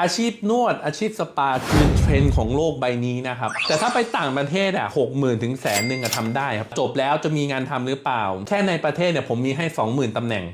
อาชีพนวดอาชีพสปาคือเทรนด์ของโลกใบนี้นะครับ แต่ถ้าไปต่างประเทศอะหกหมื่นถึงแสนหนึ่งอะทำได้ครับ จบแล้วจะมีงานทำหรือเปล่า แค่ในประเทศเนี่ยผมมีให้ 20,000ตำแหน่ง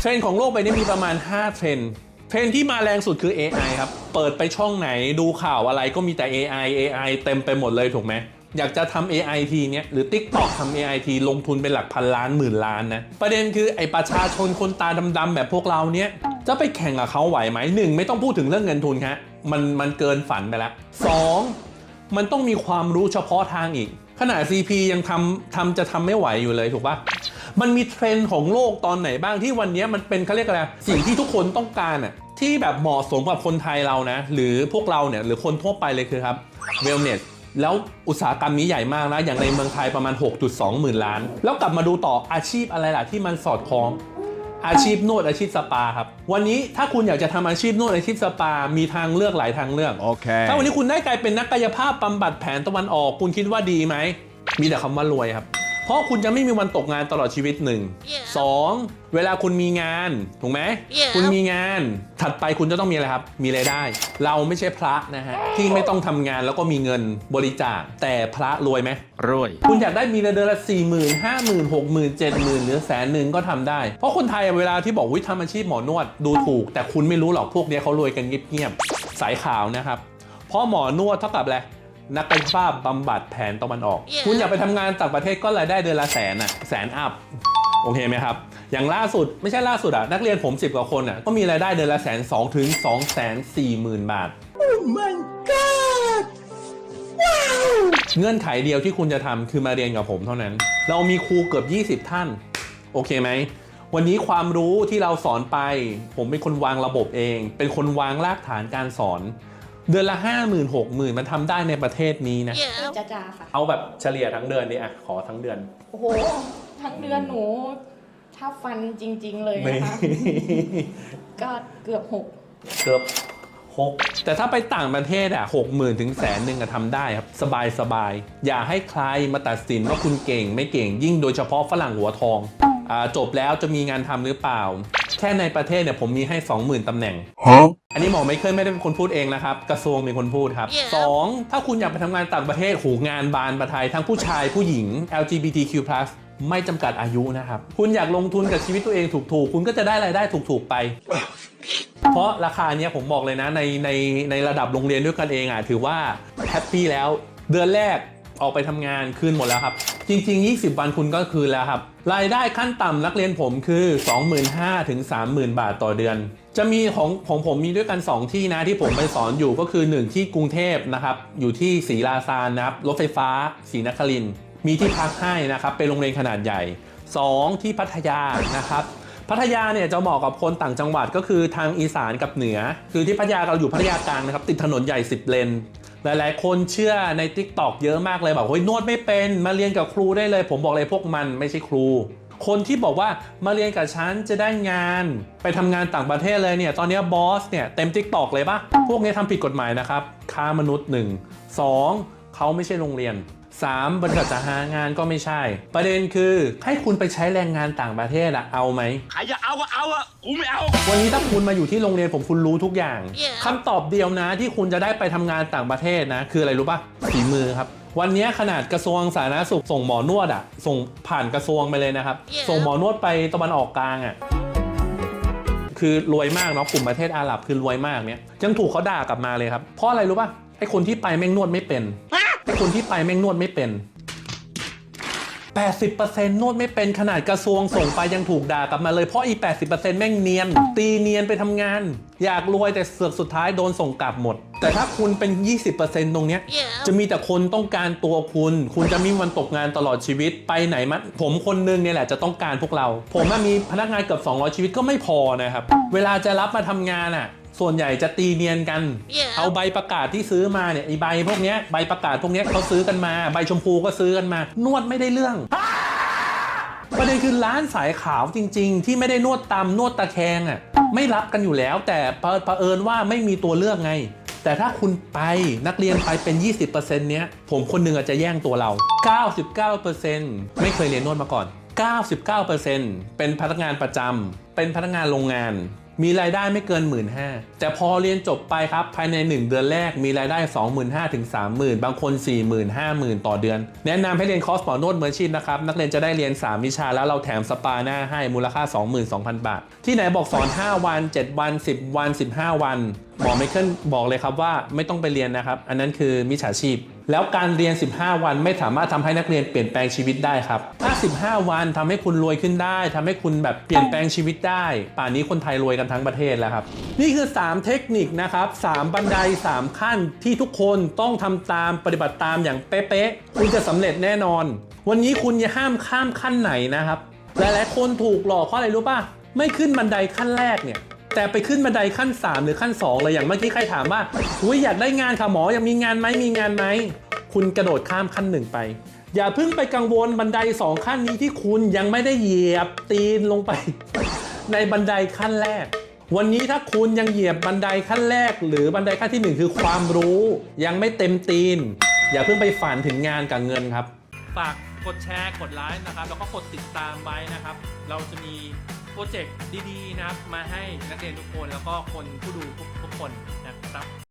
เทรนด์ของโลกใบนี้มีประมาณ 5 เทรนด์เทรนที่มาแรงสุดคือ AI ครับ เปิดไปช่องไหนดูข่าวอะไรก็มีแต่ AI AI เต็มไปหมดเลยถูกไหม อยากจะทำ AI ทีเนี้ยหรือ TikTok ทำ AI ทีลงทุนเป็นหลักพันล้านหมื่นล้านนะ ประเด็นคือไอ้ประชาชนคนตาดำๆแบบพวกเราเนี้ยจะไปแข่งกับเขาไหวไหมหนึ่งไม่ต้องพูดถึงเรื่องเงินทุนครับมันมันเกินฝันไปแล้วสองมันต้องมีความรู้เฉพาะทางอีก ขนาด CP ยังทำทำจะทำไม่ไหวอยู่เลยถูกปะมันมีเทรนด์ของโลกตอนไหนบ้างที่วันนี้มันเป็นเขาเรียกอะไรสิ่งที่ทุกคนต้องการอะที่แบบเหมาะสมกับคนไทยเรานะ หรือพวกเราเนี่ยหรือคนทั่วไปเลยคือครับ wellness แล้วอุตสาหกรรมนี้ใหญ่มากนะ อย่างในเมืองไทยประมาณ 6.2 หมื่นล้าน แล้วกลับมาดูต่ออาชีพอะไรล่ะที่มันสอดคล้อง อาชีพนวดอาชีพสปาครับ วันนี้ถ้าคุณอยากจะทำอาชีพนวดอาชีพสปา มีทางเลือกหลายทางเลือก Okay. ถ้าวันนี้คุณได้กลายเป็นนักกายภาพบำบัดแผนตะวันออก คุณคิดว่าดีไหมมีแต่คำว่ารวยครับ เพราะคุณจะไม่มีวันตกงานตลอดชีวิตหนึ่ง Yeah. สองเวลาคุณมีงานถูกไหม Yeah. คุณมีงานถัดไปคุณจะต้องมีอะไรครับ มีรายได้ เราไม่ใช่พระนะฮะที่ไม่ต้องทำงานแล้วก็มีเงินบริจาคแต่พระรวยไหม Roy. คุณอยากได้มีเดือนละสี่หมื่นห้าหมื่นหกหมื่นเจ็ดหมื่นหรือแสนหนึ่งก็ทำได้ เพราะคนไทยอะเวลาที่บอกวิทำอาชีพหมอนวดดูถูก แต่คุณไม่รู้หรอกพวกเนี้ยเขารวยกันเงียบๆสายขาวนะครับเพราะหมอนวดเท่ากับอะไร นักกายภาพบำบัดแผนตะวันออก Yeah. คุณอยากไปทำงานต่างประเทศก็รายได้เดือนละแสนอะแสนอัพโอเคไหมครับ อย่างล่าสุดไม่ใช่ล่าสุดอะนักเรียนผม 10 กว่าคนอะก็มีรายได้เดือนละแสนสองถึงสองแสนสี่หมื่นบาทเงื่อนไขเดียวที่คุณจะทำคือมาเรียนกับผมเท่านั้น เรามีครูเกือบ 20 ท่าน โอเคไหม วันนี้ความรู้ที่เราสอนไป ผมเป็นคนวางระบบเอง เป็นคนวางรากฐานการสอน เดือนละ5 0 0 0 0 6 0 0 0มันทำได้ในประเทศนี้นะ Yeah. จ้าจ้าค่ะ เอาแบบเฉลี่ยทั้งเดือนนี่อะขอทั้งเดือนโอ้โห ทั้งเดือนหนูถ้าฟันจริง ๆ เลยไม่นะคะ ก็เกือบหกเกือบหกแต่ถ้าไปต่างประเทศอะหกหมื่นถึงแสนหนึ่งอะทำได้ครับ สบายสบายอย่าให้ใครมาตัดสินว่าคุณเก่งไม่เก่งยิ่งโดยเฉพาะฝรั่งหัวทองอ่าจบแล้วจะมีงานทำหรือเปล่า แค่ในประเทศเนี่ยผมมีให้ 20,000ตำแหน่ง Huh? อันนี้หมอไม่เคยไม่ได้เป็นคนพูดเองนะครับ กระทรวงเป็นคนพูดครับ Yeah. สองถ้าคุณอยากไปทำงานต่างประเทศหูงานบานประไทยทั้งผู้ชายผู้หญิง LGBTQ+ ไม่จำกัดอายุนะครับ คุณอยากลงทุนกับชีวิตตัวเองถูกๆ คุณก็จะได้รายได้ถูกๆไป เพราะราคาเนี้ยผมบอกเลยนะในในในระดับโรงเรียนด้วยกันเองอะถือว่าแฮปปี้แล้ว เดือนแรก ออกไปทำงานคืนหมดแล้วครับ จริง ๆ 20 วันคุณก็คืนแล้วครับ รายได้ขั้นต่ำนักเรียนผมคือ 25,000ถึง30,000 บาทต่อเดือน จะมีของของผมมีด้วยกัน 2 ที่นะที่ผมไปสอนอยู่ก็คือ 1 ที่กรุงเทพนะครับอยู่ที่ศรีราซานนะครับรถไฟฟ้าศรีนครินมีที่พักให้นะครับเป็นโรงเรียนขนาดใหญ่ 2 ที่พัทยานะครับ พัทยาเนี่ยจะเหมาะกับคนต่างจังหวัดก็คือทางอีสานกับเหนือ คือที่พัทยาเราอยู่พัทยากลางนะครับติดถนนใหญ่ 10 เลนหลายๆ คนเชื่อใน Tik t o อกเยอะมากเลยแบบเฮ้ยนวดไม่เป็นมาเรียนกับครูได้เลย ผมบอกเลยพวกมันไม่ใช่ครู คนที่บอกว่ามาเรียนกับฉันจะได้งาน ไปทำงานต่างประเทศเลยเนี่ยตอนนี้บอสเนี่ยเต็ม Tik t o อกเลยปะพวกนี้ทำผิดกฎหมายนะครับค้ามนุษย์หนึ่งสองเขาไม่ใช่โรงเรียน 3. บริษัทจะหางานก็ไม่ใช่ ประเด็นคือให้คุณไปใช้แรงงานต่างประเทศอะเอาไหมใครจะเอาก็เอาอะกูไม่เอา วันนี้ถ้าคุณมาอยู่ที่โรงเรียนผมคุณรู้ทุกอย่าง Yeah. คำตอบเดียวนะที่คุณจะได้ไปทำงานต่างประเทศนะ คืออะไรรู้ปะฝีมือครับวันนี้ขนาดกระทรวงสาธารณสุขส่งหมอนวดอะส่งผ่านกระทรวงไปเลยนะครับ Yeah. ส่งหมอนวดไปตะวันออกกลางอะคือรวยมากเนาะกลุ่มประเทศอาหรับคือรวยมากเนี่ยยังถูกเขาด่ากลับมาเลยครับเพราะอะไรรู้ปะไอคนที่ไปแม่งนวดไม่เป็น ไอคนที่ไปแม่งนวดไม่เป็น 80%นวดไม่เป็นขนาดกระทรวงส่งไปยังถูกด่ากลับมาเลยเพราะอี 80%แม่งเนียน ตีเนียนไปทำงาน อยากรวยแต่เสือกสุดท้ายโดนส่งกลับหมด แต่ถ้าคุณเป็น 20%ตรงเนี้ย Yeah. จะมีแต่คนต้องการตัวคุณ คุณจะไมมีวันตกงานตลอดชีวิตไปไหนมาผมคนนึงเนี่ยแหละจะต้องการพวกเรา ผมอะมีพนักงานเกือบ200 ชีวิตก็ไม่พอนะครับ เวลาจะรับมาทำงานอะ ส่วนใหญ่จะตีเนียนกัน Yeah. เอาใบประกาศที่ซื้อมาเนี่ยไอใบพวกเนี้ยใบประกาศพวกเนี้ยเขาซื้อกันมา ใบชมพูก็ซื้อกันมา นวดไม่ได้เรื่องประเด็นคือร้านสายขาวจริง ๆ ที่ไม่ได้นวดตามนวดตะแคงอะไม่รับกันอยู่แล้ว แต่เผเผอิญว่าไม่มีตัวเลือกไง แต่ถ้าคุณไปนักเรียนไปเป็น 20%เนี้ยผมคนหนึ่งอาจจะแย่งตัวเรา 99%ไม่เคยเรียนนวดมาก่อน 99%เป็นพนักงานประจำเป็นพนักงานโรงงาน มีรายได้ไม่เกิน 1 5ื่นแต่พอเรียนจบไปครับ ภายใน 1 เดือนแรกมีรายได้ 25,000ถึง30,000 บางคน 40,000 50,000 ต่อเดือน แนะนำให้เรียนคอร์สหมอนวดมืออาชีพนะครับ นักเรียนจะได้เรียน 3 วิชาแล้วเราแถมสปาหน้าให้มูลค่า 22,000 บาท ที่ไหนบอกสอน 5 วัน 7 วัน 10 วัน 15 วันหมอไมเคิลบอกเลยครับว่าไม่ต้องไปเรียนนะครับ อันนั้นคือมิจฉาชีพ แล้วการเรียน 15 วันไม่สามารถทำให้นักเรียนเปลี่ยนแปลงชีวิตได้ครับถ้า15 วันทำให้คุณรวยขึ้นได้ทำให้คุณแบบเปลี่ยนแปลงชีวิตได้ ป่านนี้คนไทยรวยกันทั้งประเทศแล้วครับ นี่คือ 3 เทคนิคนะครับ3บันได 3 ขั้นที่ทุกคนต้องทำตามปฏิบัติตามอย่างเป๊ะๆคุณจะสำเร็จแน่นอน วันนี้คุณอย่าห้ามข้ามขั้นไหนนะครับหลายๆคนถูกหลอกเพราะอะไรรู้ป่ะไม่ขึ้นบันไดขั้นแรกเนี่ย แต่ไปขึ้นบันไดขั้น 3 หรือขั้น 2 เลยอย่างเมื่อกี้ใครถามว่าอุ้ยอยากได้งานค่ะหมอยังมีงานไหมมีงานไหมคุณกระโดดข้ามขั้นหนึ่งไป อย่าเพิ่งไปกังวลบันไดสองขั้นนี้ที่คุณยังไม่ได้เหยียบตีนลงไป ในบันไดขั้นแรก วันนี้ถ้าคุณยังเหยียบบันไดขั้นแรก หรือบันไดขั้นที่หนึ่งคือความรู้ ยังไม่เต็มตีน อย่าเพิ่งไปฝันถึงงานกับเงินครับฝากกดแชร์กดไลค์นะครับแล้วก็กดติดตามไว้นะครับ เราจะมี โปรเจกต์ดีๆนะครับ มาให้นักเรียนทุกคนแล้วก็คนผู้ดูทุกๆคนนะครับ